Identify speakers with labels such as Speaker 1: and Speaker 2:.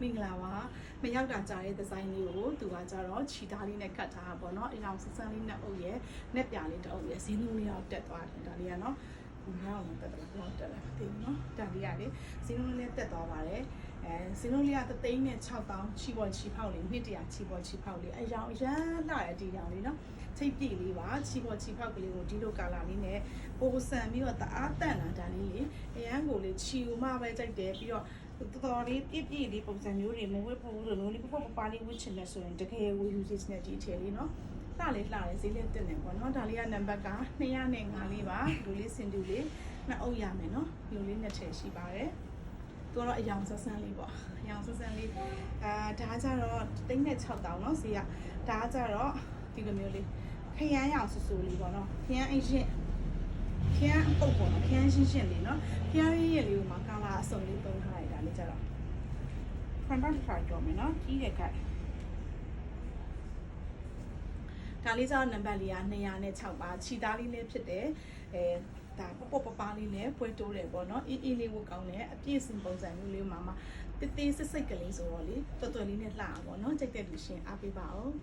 Speaker 1: မင်္ဂလာပါမရောက်တာကြားတဲ့ဒီဇိုင်းလေးကိုသူကကြတော့ခြီသားလေးနဲ့ကတ်ထားတာပေါ့နော်အရောင်ဆဆန်းလေးနဲ့အုပ်ရဲ့နဲ့ပြလေးတစ်အုပ်ရဲ့ဈေးနှုန်းလေးတော့တက်သွားတယ်ဒါလေးကနော်ဒီကတော့မတက်တော့တော့တက်လာမသိဘူးနော်ဒါလေးကလေဈေးနှုန်းလေးတက်သွားပါတယ်အဲဈေးနှုန်းလေးကသသိန်းနဲ့6000ချီပေါ်ချီဖောက်လေးနှစ်တရာချီပေါ်ချီဖောက်လေးအရောင်အရမ်းလာတဲ့ဒီရောင်လေးနော်ချိတ်ပြည့်လေးပါချီပေါ်ချီဖောက်ကလေးကိုဒီလိုကာလာလေးနဲ့ပိုဆန်ပြီးတော့တအားတန့်လာတာလေးလေအရန်ကိုလေချီဦးမပဲကြိုက်တယ်ပြီးတော့ တော်တော်လေးပြည့်ပြည့်လေးပုံစံမျိုးတွေမဝတ်ဘူးလို့မျိုးလေးပပပပလေးဝတ်ချင်တယ်ဆိုရင်တကယ်ဝယ်ယူချင်တဲ့ဒီအထည်လေးနော်လှလေးလှတယ်ဈေးလေးတက်နေပေါ့နော်ဒါလေးကနံပါတ်က205လေးပါလူလေးစင်တူလေးနှစ်အုပ်ရမယ်နော်လူလေးနှစ်ထည်ရှိပါတယ်သူကတော့အယောင်ဆက်ဆန်းလေးပေါ့အယောင်ဆက်ဆန်းလေးအာဒါကြတော့တိမ့်နဲ့6000เนาะဈေးကဒါကြတော့ဒီလိုမျိုးလေးခရမ်းရောင်ဆူဆူလေးပေါ့နော်ခရမ်းအရင်ခရမ်းအပုတ်ပေါ့နော်ခရမ်းရှင်းရှင်းလေးနော်ခရမ်းရည်ရည်လေးကိုမှကာလာ အစုံလေးသုံးထားလိုက်တာလေးကြတော့ဖန်ပတ်ထားကြောမယ်နော်ကြီးတဲ့ကတ်ဒါလေးကြောင့်နံပါတ်လေးက206ပါခြီသားလေးလည်းဖြစ်တယ်အဲဒါပပပပလေးလည်းပွဲတိုးတယ်ပေါ့နော်အေးအေးလေးဝတ်ကောင်းတယ်အပြည့်စင်ပုံစံမျိုးလေးမှာမှတေးသေးစစ်စစ်ကလေးဆိုတော့လေတော်တော်လေးနဲ့လှအောင်ပေါ့နော်ကြိုက်တဲ့လူရှင်အားပေးပါအောင်